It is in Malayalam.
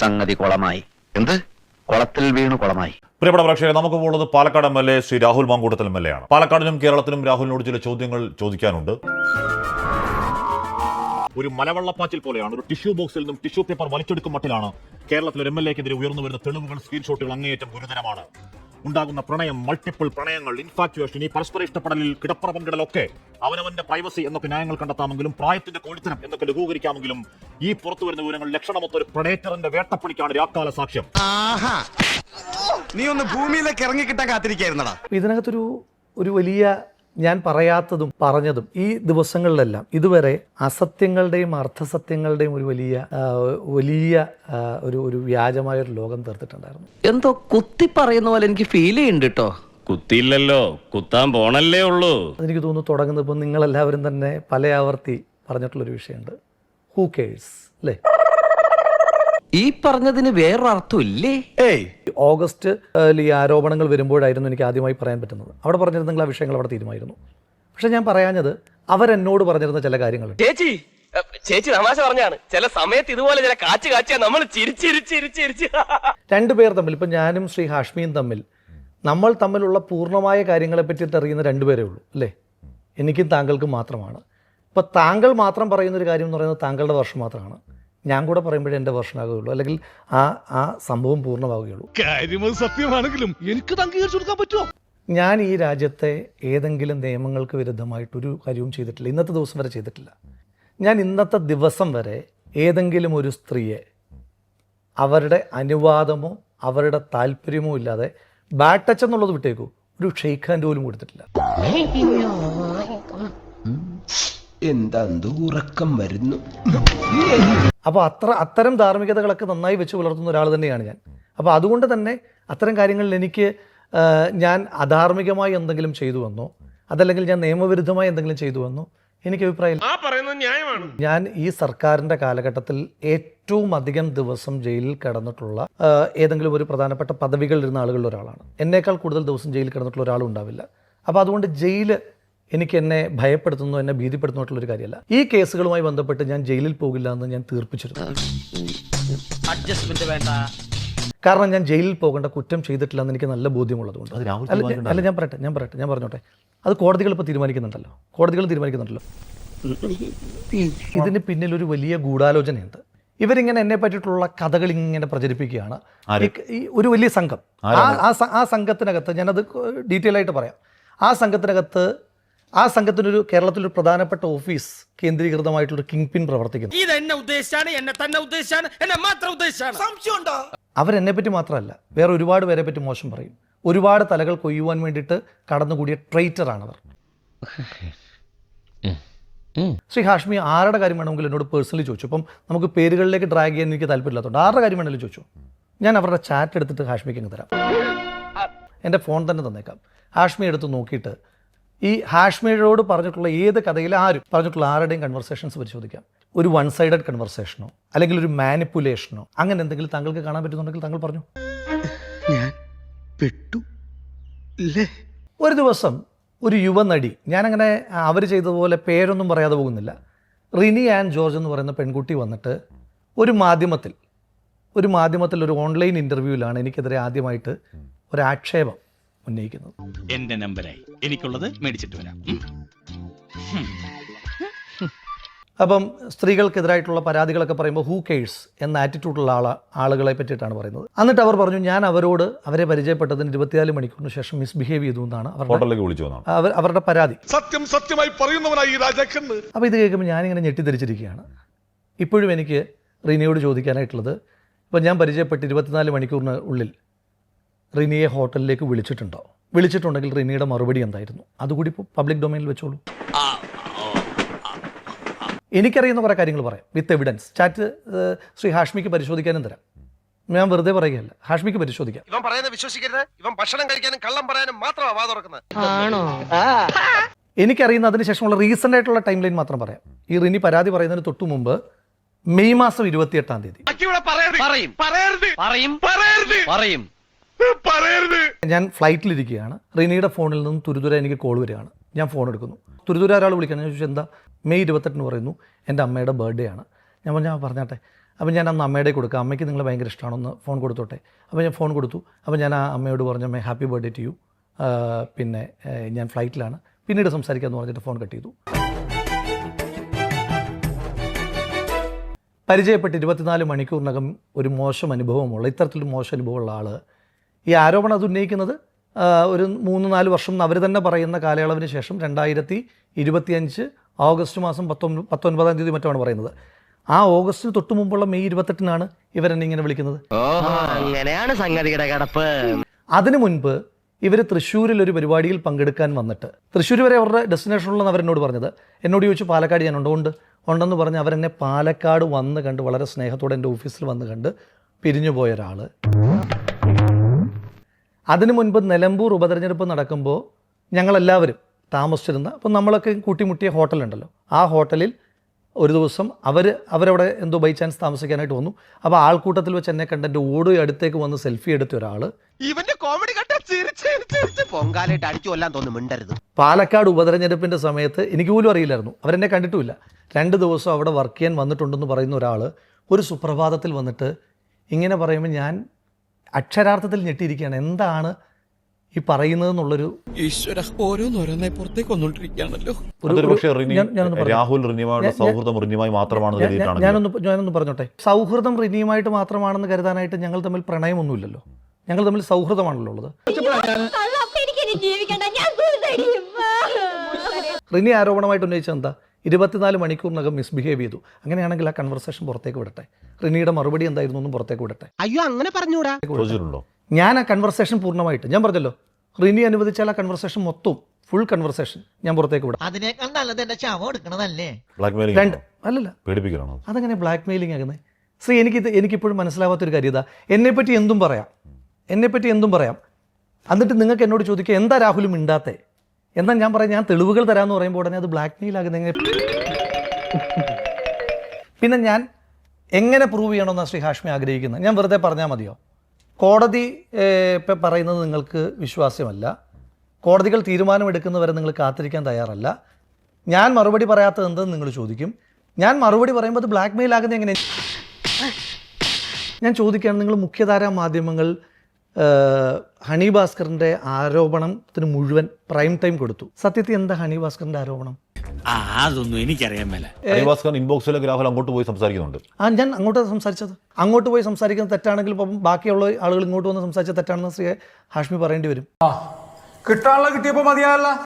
സംഗതി കുളമായി. എന്ത്? കുളത്തിൽ വീണു കുളമായി. പ്രിയപ്പെട്ട പ്രേക്ഷകരെ നമുക്ക് പോകുന്നത് Palakkad M L A Sri Rahul Mamkootathil M L A ആണ്. പാലക്കാടിനും കേരളത്തിനും രാഹുലിനോട് ചില ചോദ്യങ്ങൾ ചോദിക്കാനുണ്ട്. ഒരു മലവെള്ളപ്പാച്ചിൽ പോലെയാണ് ഒരു ടിഷ്യൂ ബോക്സിൽ നിന്നും ടിഷ്യൂ പേപ്പർ വലിച്ചെടുക്കും മട്ടിലാണ് കേരളത്തിൽ ഒരു എം എൽ എക്കെതിരെ ഉയർന്നു വരുന്ന തെളിവുകൾ സ്ക്രീൻഷോട്ടുകൾ അങ്ങേയറ്റം ഗുരുതരമാണ്. ഉണ്ടാകുന്ന പ്രണയം മൾട്ടിപ്പിൾ പ്രണയങ്ങൾ ഇൻഫാക്ച്വേഷൻ ഈ പരസ്പര ഇഷ്ടപ്പെടലിൽ കിടപ്പറ പങ്കിടലൊക്കെ അവനവന്റെ പ്രൈവസി എന്നൊക്കെ ന്യായങ്ങൾ കണ്ടെത്താമെങ്കിലും പ്രായത്തിന്റെ കോഴിത്തരം എന്നൊക്കെ ലഘൂകരിക്കാമെങ്കിലും ഈ പുറത്തു വരുന്ന വിവരങ്ങൾ ലക്ഷണമൊത്ത ഒരു പ്രഡേറ്ററിന്റെ വേട്ടപ്പണിക്കാണ് രാക്കാല സാക്ഷ്യം. ആഹാ. നീ ഒന്ന് ഭൂമിയിലേക്ക് ഇറങ്ങിക്കിട്ടാൻ കാത്തിരിക്കായിരുന്നടാ. ഇതിനകത്തൊരു ഒരു വലിയ ഞാൻ പറയാത്തതും പറഞ്ഞതും ഈ ദിവസങ്ങളിലെല്ലാം ഇതുവരെ അസത്യങ്ങളുടെയും അർത്ഥസത്യങ്ങളുടെയും ഒരു വലിയ വലിയ ഒരു ഒരു വ്യാജമായ ഒരു ലോകം തീർത്തിട്ടുണ്ടായിരുന്നു. എന്തോ കുത്തി പറയുന്ന പോലെ എനിക്ക് ഫീൽ ചെയ്യുന്നുണ്ട് കേട്ടോ കുത്തിയില്ലല്ലോ. കുത്താൻ പോണല്ലേ ഉള്ളൂ. എനിക്ക് തോന്നുന്നു തുടങ്ങുന്നത് ഇപ്പം നിങ്ങളെല്ലാവരും തന്നെ പല ആവർത്തി പറഞ്ഞിട്ടുള്ളൊരു വിഷയമുണ്ട്. ഹൂ കേഴ്സ് അല്ലേ ഈ പറഞ്ഞതിന് വേറൊരു അർത്ഥം ഇല്ലേ? ഏയ്. ഓഗസ്റ്റ് ഈ ആരോപണങ്ങൾ വരുമ്പോഴായിരുന്നു എനിക്ക് ആദ്യമായി പറയാൻ പറ്റുന്നത്. അവിടെ പറഞ്ഞിരുന്നെങ്കിൽ ആ വിഷയങ്ങൾ അവിടെ തീരുമായിരുന്നു പക്ഷെ ഞാൻ പറയാഞ്ഞത് അവരെന്നോട് പറഞ്ഞിരുന്ന ചില കാര്യങ്ങൾ. ചേച്ചി ചേച്ചി തമാശ പറഞ്ഞാണ്. ചില സമയത്ത് ഇതുപോലെ ചില കാച്ച് കാച്ച നമ്മൾ ചിരിച്ചിരിച്ചിരിച്ചിരിച്ച്. രണ്ടുപേർ തമ്മിൽ ഇപ്പം ഞാനും ശ്രീ ഹാഷ്മിയും തമ്മിൽ നമ്മൾ തമ്മിലുള്ള പൂർണമായ കാര്യങ്ങളെ പറ്റിയിട്ട് അറിയുന്ന രണ്ടുപേരേ ഉള്ളൂ അല്ലേ? എനിക്കും താങ്കൾക്കും മാത്രമാണ്. ഇപ്പോൾ താങ്കൾ മാത്രം പറയുന്ന ഒരു കാര്യം എന്ന് പറയുന്നത് താങ്കളുടെ വർഷം മാത്രമാണ്. ഞാൻ കൂടെ പറയുമ്പോഴേ എന്റെ വർഷനാകുകയുള്ളൂ അല്ലെങ്കിൽ ആ ആ സംഭവം പൂർണമാവുകയുള്ളൂ. കാര്യമത് സത്യമാണെങ്കിലും എനിക്ക് അംഗീകരിച്ചു കൊടുക്കാൻ പറ്റുമോ? ഞാൻ ഈ രാജ്യത്തെ ഏതെങ്കിലും നിയമങ്ങൾക്ക് വിരുദ്ധമായിട്ടൊരു കാര്യവും ചെയ്തിട്ടില്ല. ഇന്നത്തെ ദിവസം വരെ ചെയ്തിട്ടില്ല. ഞാൻ ഇന്നത്തെ ദിവസം വരെ ഏതെങ്കിലും ഒരു സ്ത്രീയെ അവരുടെ അനുവാദമോ അവരുടെ താല്പര്യമോ ഇല്ലാതെ ബാഡ് ടച്ച് എന്നുള്ളത് വിട്ടേക്കൂ. ഒരു ഹാൻഡ് പോലും കൊടുത്തിട്ടില്ല. എന്താ ഉറക്കം വരുന്നു? അപ്പോൾ അത്ര അത്തരം ധാർമ്മികതകളൊക്കെ നന്നായി വെച്ച് പുലർത്തുന്ന ഒരാൾ തന്നെയാണ് ഞാൻ. അപ്പോൾ അതുകൊണ്ട് തന്നെ അത്തരം കാര്യങ്ങളിൽ എനിക്ക് ഞാൻ അധാർമികമായി എന്തെങ്കിലും ചെയ്തു വന്നോ? അതല്ലെങ്കിൽ ഞാൻ നിയമവിരുദ്ധമായി എന്തെങ്കിലും ചെയ്തു വന്നോ? എനിക്ക് അഭിപ്രായം ആ പറയുന്നത് ന്യായമാണ്. ഞാൻ ഈ സർക്കാരിന്റെ കാലഘട്ടത്തിൽ ഏറ്റവും അധികം ദിവസം ജയിലിൽ കിടന്നിട്ടുള്ള ഏതെങ്കിലും ഒരു പ്രധാനപ്പെട്ട പദവികളിൽ ഇരുന്ന ആളുകളിൽ ഒരാളാണ്. എന്നേക്കാൾ കൂടുതൽ ദിവസം ജയിലിൽ കിടന്നിട്ടുള്ള ഒരാളും ഉണ്ടാവില്ല. അപ്പോൾ അതുകൊണ്ട് ജയിൽ എനിക്ക് എന്നെ ഭയപ്പെടുത്തുന്നോ എന്നെ ഭീതിപ്പെടുത്തുന്നിട്ടുള്ള ഒരു കാര്യമല്ല. ഈ കേസുകളുമായി ബന്ധപ്പെട്ട് ഞാൻ ജയിലിൽ പോകില്ല എന്ന് ഞാൻ തീർപ്പിച്ചിരുന്നു. അഡ്ജസ്റ്റ്മെന്റ് വേണ്ട. കാരണം ഞാൻ ജയിലിൽ പോകേണ്ട കുറ്റം ചെയ്തിട്ടില്ല എന്ന് എനിക്ക് നല്ല ബോധ്യമുള്ളതുകൊണ്ട്. അത് രാഹുൽ അല്ല, അല്ല ഞാൻ പറയട്ടെ ഞാൻ പറയട്ടെ ഞാൻ പറഞ്ഞോട്ടെ. അത് കോടതികൾ ഇപ്പോൾ തീരുമാനിക്കുന്നുണ്ടല്ലോ. കോടതികൾ തീരുമാനിക്കുന്നുണ്ടല്ലോ. ഇതിന് പിന്നിൽ ഒരു വലിയ ഗൂഢാലോചനയുണ്ട്. ഇവരിങ്ങനെ എന്നെ പറ്റിയിട്ടുള്ള കഥകൾ ഇങ്ങനെ പ്രചരിപ്പിക്കുകയാണ്. ഒരു വലിയ സംഘം. ആ ആ സ- ആ സംഘത്തിനകത്ത് ഞാനത് ഡീറ്റെയിൽ ആയിട്ട് പറയാം. ആ സംഘത്തിനകത്ത് ആ സംഘത്തിനൊരു കേരളത്തിലൊരു പ്രധാനപ്പെട്ട ഓഫീസ് കേന്ദ്രീകൃതമായിട്ടുള്ള കിങ് പിൻ പ്രവർത്തിക്കുന്നു. ഇത് എന്നെ ഉദ്ദേശിച്ചാണ് എന്നെ തന്നെ ഉദ്ദേശിച്ചാണ് എന്നെ മാത്രം ഉദ്ദേശിച്ചാണ് സംശയമുണ്ടോ? അവരെന്നെ പറ്റി മാത്രമല്ല വേറെ ഒരുപാട് പേരെ പറ്റി മോശം പറയും. ഒരുപാട് തലകൾ കൊയ്യുവാൻ വേണ്ടിയിട്ട് കടന്നുകൂടിയ ട്രൈറ്ററാണവർ ശ്രീ ഹാഷ്മി ആരുടെ കാര്യം വേണമെങ്കിലും എന്നോട് പേഴ്സണലി ചോദിച്ചു. അപ്പം നമുക്ക് പേരുകളിലേക്ക് ഡ്രാഗ് ചെയ്യാൻ എനിക്ക് താല്പര്യമില്ലാത്തതുകൊണ്ട് ആരുടെ കാര്യം വേണമെങ്കിലും ചോദിച്ചു. ഞാൻ അവരുടെ ചാറ്റ് എടുത്തിട്ട് ഹാഷ്മിക്ക് അങ്ങ് തരാം. എന്റെ ഫോൺ തന്നെ തന്നേക്കാം. ഹാഷ്മി എടുത്ത് നോക്കിയിട്ട് ഈ ഹാഷ്മിയോട് പറഞ്ഞിട്ടുള്ള ഏത് കഥയിൽ ആരും പറഞ്ഞിട്ടുള്ള ആരുടെയും കൺവെർസേഷൻസ് പരിശോധിക്കാം. ഒരു വൺ സൈഡഡ് കൺവെർസേഷനോ അല്ലെങ്കിൽ ഒരു മാനിപ്പുലേഷനോ അങ്ങനെ എന്തെങ്കിലും താങ്കൾക്ക് കാണാൻ പറ്റുന്നുണ്ടെങ്കിൽ താങ്കൾ പറഞ്ഞു? ഞാൻ പെട്ടു ഒരു ദിവസം ഒരു യുവനടി ഞാനങ്ങനെ അവർ ചെയ്തതുപോലെ പേരൊന്നും പറയാതെ പോകുന്നില്ല. റിനി ആൻഡ് ജോർജ് എന്ന് പറയുന്ന പെൺകുട്ടി വന്നിട്ട് ഒരു മാധ്യമത്തിൽ ഒരു മാധ്യമത്തിൽ ഒരു ഓൺലൈൻ ഇന്റർവ്യൂവിലാണ് എനിക്കെതിരെ ആദ്യമായിട്ട് ഒരു ആക്ഷേപം. ഉന്നയിക്കുന്നത്. എന്റെ നമ്പരായി. എനിക്കുള്ളത് മേടിച്ചിട്ട് വരാം. അപ്പം സ്ത്രീകൾക്കെതിരായിട്ടുള്ള പരാതികളൊക്കെ പറയുമ്പോൾ ഹൂ കെയ്ഴ്സ് എന്ന ആറ്റിറ്റ്യൂഡുള്ള ആള ആളുകളെ പറ്റിയിട്ടാണ് പറയുന്നത്. എന്നിട്ട് അവർ പറഞ്ഞു ഞാൻ അവരോട് അവരെ പരിചയപ്പെട്ടതിന് ഇരുപത്തിനാല് മണിക്കൂറിന് ശേഷം മിസ്ബിഹേവ് ചെയ്തു എന്നാണ് അവർ അവരുടെ പരാതി. സത്യം സത്യമായി പറയുന്നവനായി അപ്പോൾ ഇത് കേൾക്കുമ്പോൾ ഞാനിങ്ങനെ ഞെട്ടിദ്ധരിച്ചിരിക്കുകയാണ് ഇപ്പോഴും എനിക്ക് റീനയോട് ചോദിക്കാനായിട്ടുള്ളത് ഇപ്പം ഞാൻ പരിചയപ്പെട്ട് ഇരുപത്തിനാല് മണിക്കൂറിന് ഉള്ളിൽ റിനിയെ ഹോട്ടലിലേക്ക് വിളിച്ചിട്ടുണ്ടോ? വിളിച്ചിട്ടുണ്ടെങ്കിൽ റിനിയുടെ മറുപടി എന്തായിരുന്നു? അതുകൂടി ഇപ്പോൾ പബ്ലിക് ഡൊമൈനിൽ വെച്ചോളൂ. എനിക്കറിയുന്ന കുറേ കാര്യങ്ങൾ പറയാം. വിത്ത് എവിഡൻസ് ചാറ്റ് ശ്രീ ഹാഷ്മിക്ക് പരിശോധിക്കാനും തരാം. ഞാൻ വെറുതെ പറയുകയല്ല. ഹാഷ്മിക്ക് പരിശോധിക്കാം. ഇവൻ പറയുന്നത് വിശ്വസിക്കരുത്. ഇവൻ ഭക്ഷണം കഴിക്കാനും കള്ളം പറയാനും മാത്രമാണ് വാ തുറക്കുന്നത്. എനിക്കറിയുന്ന അതിനുശേഷമുള്ള റീസെന്റ് ആയിട്ടുള്ള ടൈം ലൈൻ മാത്രം പറയാം. ഈ റിനി പരാതി പറയുന്നതിന് തൊട്ടു മുമ്പ് മെയ് മാസം ഇരുപത്തിയെട്ടാം തീയതി. പറയും. പറയരുത്. പറയും. പറയരുത്. ഞാൻ ഫ്ലൈറ്റിലിരിക്കുകയാണ്. റിനിയുടെ ഫോണിൽ നിന്നും തുരുതുര എനിക്ക് കോൾ വരികയാണ്. ഞാൻ ഫോൺ എടുക്കുന്നു. തുരുതുര ഒരാൾ വിളിക്കണം. ഞാൻ ചോദിച്ചു എന്താ? മെയ് ഇരുപത്തെട്ടിന് പറയുന്നു. എന്റെ അമ്മയുടെ ബർത്ത്ഡേ ആണ്. ഞാൻ പറഞ്ഞു "ആ, പറഞ്ഞാട്ടെ. അപ്പോൾ ഞാൻ അന്ന് അമ്മയുടെ കൊടുക്കാം. അമ്മയ്ക്ക് നിങ്ങൾ ഭയങ്കര ഇഷ്ടമാണെന്ന് ഫോൺ കൊടുത്തോട്ടെ. അപ്പോൾ ഞാൻ ഫോൺ കൊടുത്തു. അപ്പോൾ ഞാൻ ആ അമ്മയോട് പറഞ്ഞു അമ്മ ഹാപ്പി ബർത്ത്ഡേ ടു യു പിന്നെ ഞാൻ ഫ്ലൈറ്റിലാണ് പിന്നീട് സംസാരിക്കാമെന്ന് പറഞ്ഞിട്ട് ഫോൺ കട്ട് ചെയ്തു. പരിചയപ്പെട്ട് ഇരുപത്തിനാല് മണിക്കൂറിനകം ഒരു മോശം അനുഭവമുള്ള ഇത്തരത്തിലൊരു മോശം അനുഭവമുള്ള ആൾ ഈ ആരോപണം അത് ഉന്നയിക്കുന്നത് ഒരു മൂന്ന് നാല് വർഷം അവർ തന്നെ പറയുന്ന കാലയളവിന് ശേഷം രണ്ടായിരത്തി ഇരുപത്തിയഞ്ച് ഓഗസ്റ്റ് മാസം പത്തൊമ്പത് പത്തൊൻപതാം തീയതി മറ്റുമാണ് പറയുന്നത്. ആ ഓഗസ്റ്റിന് തൊട്ട് മുമ്പുള്ള മെയ് ഇരുപത്തെട്ടിനാണ് ഇവരെന്നെ ഇങ്ങനെ വിളിക്കുന്നത്. അങ്ങനെയാണ് സംഗതിയുടെ കിടപ്പ്. അതിനു മുൻപ് ഇവർ തൃശ്ശൂരിൽ ഒരു പരിപാടിയിൽ പങ്കെടുക്കാൻ വന്നിട്ട് തൃശ്ശൂർ വരെ അവരുടെ ഡെസ്റ്റിനേഷനുള്ളതെന്ന് അവരെന്നോട് പറഞ്ഞത്. എന്നോട് ചോദിച്ചു പാലക്കാട് ഞാൻ ഉണ്ട്? ഉണ്ടെന്ന് പറഞ്ഞ് അവരെന്നെ പാലക്കാട് വന്ന് കണ്ട് വളരെ സ്നേഹത്തോടെ എന്റെ ഓഫീസിൽ വന്ന് കണ്ട് പിരിഞ്ഞു പോയ ഒരാൾ അതിനു മുൻപ് നിലമ്പൂർ ഉപതെരഞ്ഞെടുപ്പ് നടക്കുമ്പോൾ ഞങ്ങളെല്ലാവരും താമസിച്ചിരുന്ന അപ്പോൾ നമ്മളൊക്കെ കൂട്ടിമുട്ടിയ ഹോട്ടലുണ്ടല്ലോ. ആ ഹോട്ടലിൽ ഒരു ദിവസം അവർ അവരവിടെ എന്തോ ബൈ ചാൻസ് താമസിക്കാനായിട്ട് വന്നു. അപ്പോൾ ആൾക്കൂട്ടത്തിൽ വെച്ച് എന്നെ കണ്ട എന്റെ ഓടി അടുത്തേക്ക് വന്ന് സെൽഫി എടുത്ത ഒരാൾ ഇവന്റെ കോമഡി പൊങ്കാലായിട്ട് അടിച്ചു കൊല്ലാൻ തോന്നുന്നു മിണ്ടരുത്. പാലക്കാട് ഉപതെരഞ്ഞെടുപ്പിന്റെ സമയത്ത് എനിക്ക് പോലും അറിയില്ലായിരുന്നു. അവരെന്നെ കണ്ടിട്ടുമില്ല. രണ്ട് ദിവസം അവിടെ വർക്ക് ചെയ്യാൻ വന്നിട്ടുണ്ടെന്ന് പറയുന്ന ഒരാൾ ഒരു സുപ്രഭാതത്തിൽ വന്നിട്ട് ഇങ്ങനെ പറയുമ്പോൾ ഞാൻ അക്ഷരാർത്ഥത്തിൽ ഞെട്ടിയിരിക്കുകയാണ്. എന്താണ് ഈ പറയുന്നത് എന്നുള്ളൊരു ഈശ്വര ഓരോന്നോരോന്നെ പുറത്തേക്ക്. രാഹുൽ റിനിയുമായുള്ള സൗഹൃദം റിനിയുമായി ഞാൻ- ഞാനൊന്ന് ഞാനൊന്ന് പറഞ്ഞോട്ടെ. സൗഹൃദം റിനിയുമായിട്ട് മാത്രമാണെന്ന് കരുതാനായിട്ട് ഞങ്ങൾ തമ്മിൽ പ്രണയമൊന്നുമില്ലല്ലോ. ഞങ്ങൾ തമ്മിൽ സൗഹൃദമാണല്ലോ ഉള്ളത്. റിനി ആരോപണമായിട്ട് ഉന്നയിച്ചത് എന്താ? ഇരുപത്തിനാല് മണിക്കൂറിനകം മിസ്ബിഹേവ് ചെയ്തു. അങ്ങനെയാണെങ്കിൽ ആ കൺവെർസേഷൻ പുറത്തേക്ക് വിടട്ടെ. റിനിയുടെ മറുപടി എന്തായിരുന്നു എന്നും പുറത്തേക്ക് വിടട്ടെ. അയ്യോ അങ്ങനെ പറഞ്ഞൂടാ. ഞാൻ ആ കൺവെർസേഷൻ പൂർണമായിട്ട് ഞാൻ പറഞ്ഞല്ലോ റിനി അനുവദിച്ചാൽ ആ കൺവെർസേഷൻ മൊത്തം ഫുൾ കൺവെർസേഷൻ ഞാൻ പുറത്തേക്ക് വിടാം. അതിനേക്കാൾ നല്ലത് എന്റെ ശവം എടുക്കണതല്ലേ? ബ്ലാക്ക് രണ്ട് മെയിലിംഗ് അല്ലല്ല. അതങ്ങനെ ബ്ലാക്ക് മെയിലിംഗ് ആകുന്നത് ശ്രീ എനിക്കിത് എനിക്കിപ്പോഴും മനസ്സിലാവാത്തൊരു കാര്യം ഇതാ എന്നെപ്പറ്റി എന്തും പറയാം. എന്നെപ്പറ്റി എന്തും പറയാം. എന്നിട്ട് നിങ്ങൾക്ക് എന്നോട് ചോദിക്കുക എന്താ രാഹുലും മിണ്ടാത്തെ? എന്നാൽ ഞാൻ പറയാം ഞാൻ തെളിവുകൾ തരാമെന്ന് പറയുമ്പോൾ ഉടനെ അത് ബ്ലാക്ക് മെയിൽ ആകുന്ന എങ്ങനെ? പിന്നെ ഞാൻ എങ്ങനെ പ്രൂവ് ചെയ്യണമെന്നാണ് ശ്രീ ഹാഷ്മി ആഗ്രഹിക്കുന്നത്? ഞാൻ വെറുതെ പറഞ്ഞാൽ മതിയോ? കോടതി ഇപ്പം പറയുന്നത് നിങ്ങൾക്ക് വിശ്വാസ്യമല്ല. കോടതികൾ തീരുമാനമെടുക്കുന്നവരെ നിങ്ങൾ കാത്തിരിക്കാൻ തയ്യാറല്ല. ഞാൻ മറുപടി പറയാത്തത് എന്തെന്ന് നിങ്ങൾ ചോദിക്കും. ഞാൻ മറുപടി പറയുമ്പോൾ അത് ബ്ലാക്ക് മെയിൽ ആകുന്നത് എങ്ങനെ? ഞാൻ ചോദിക്കുകയാണ് നിങ്ങൾ മുഖ്യധാരാ മാധ്യമങ്ങൾ ഹണി ഭാസ്കറിന്റെ ആരോപണത്തിന് മുഴുവൻ പ്രൈം ടൈം കൊടുത്തു. സത്യത്തിൽ എന്താ ഹണി ഭാസ്കറിന്റെ ആരോപണം അതൊന്നും എനിക്കറിയാൻ മേല. ഹരിഭാസ്കർ ഇൻബോക്സിലേക്ക് രാഹുൽ അങ്ങോട്ട് പോയി സംസാരിക്കുന്നുണ്ട്. ആ ഞാൻ അങ്ങോട്ട് സംസാരിച്ചത്. അങ്ങോട്ട് പോയി സംസാരിക്കുന്നത് തെറ്റാണെങ്കിൽ ഇപ്പം ബാക്കിയുള്ള ആളുകൾ ഇങ്ങോട്ട് വന്ന് സംസാരിച്ച തെറ്റാണെന്ന് ശ്രീ ഹാഷ്മി പറയേണ്ടി വരും. കിട്ടാനുള്ള കിട്ടിയപ്പോൾ മതിയായല്ല.